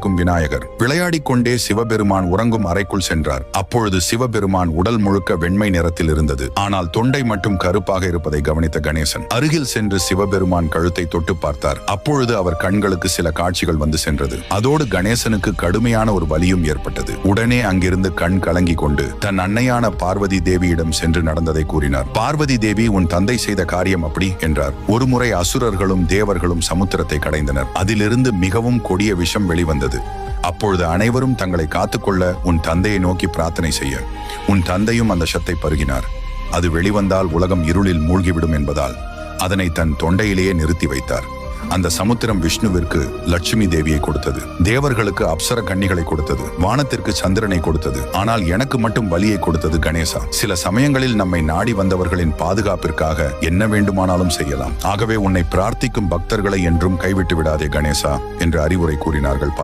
கொண்டிருக்கும் விநாயகர். விளையாடிக் கொண்டே சிவபெருமான் உறங்கும் அறைக்குள் சென்றார். அப்பொழுது சிவபெருமான் உடல் முழுக்க வெண்மை நிறத்தில் இருந்தது. ஆனால் தொண்டை மட்டும் கருப்பாக இருப்பதை கவனித்த கணேசன் அருகில் சென்று சிவபெருமான் கழுத்தை தொட்டு பார்த்தார். அப்பொழுது அவர் கண்களுக்கு சில காட்சிகள் வந்து சென்றது. அதோடு கணேசனுக்கு கடுமையான ஒரு வலியும் ஏற்பட்டது. உடனே அங்கிருந்து கண் கலங்கி கொண்டு தன் அன்னையான பார்வதி தேவியிடம் சென்று நடந்ததை கூறினார். பார்வதி தேவி உன் தந்தை செய்த காரியம் அப்படி என்றார். ஒருமுறை அசுரர்களும் தேவர்களும் சமுத்திரத்தை கடைந்தனர். அதிலிருந்து மிகவும் கொடிய விஷம் வெளிவந்தது. அப்பொழுது அனைவரும் தங்களை காத்துக்கொள்ள உன் தந்தையை நோக்கி பிரார்த்தனை செய்ய. உன் தந்தையும் அந்த சத்தை பருகினார். அது வெளிவந்தால் உலகம் இருளில் மூழ்கிவிடும் என்பதால் அதனை தன் தொண்டையிலேயே நிறுத்தி வைத்தார். அந்த சமுத்திரம் விஷ்ணுவிற்கு லட்சுமி தேவியை கொடுத்தது. தேவர்களுக்கு அப்சர கன்னிகளை கொடுத்தது. வானத்திற்கு சந்திரனை கொடுத்தது. ஆனால் எனக்கு மட்டும் வலியை கொடுத்தது கணேசா. சில சமயங்களில் நம்மை நாடி வந்தவர்களின் பாதுகாப்பிற்காக என்ன வேண்டுமானாலும் செய்யலாம். ஆகவே உன்னை பிரார்த்திக்கும் பக்தர்களை என்றும் கைவிட்டு விடாதே கணேசா என்று அறிவுரை கூறினார்கள்.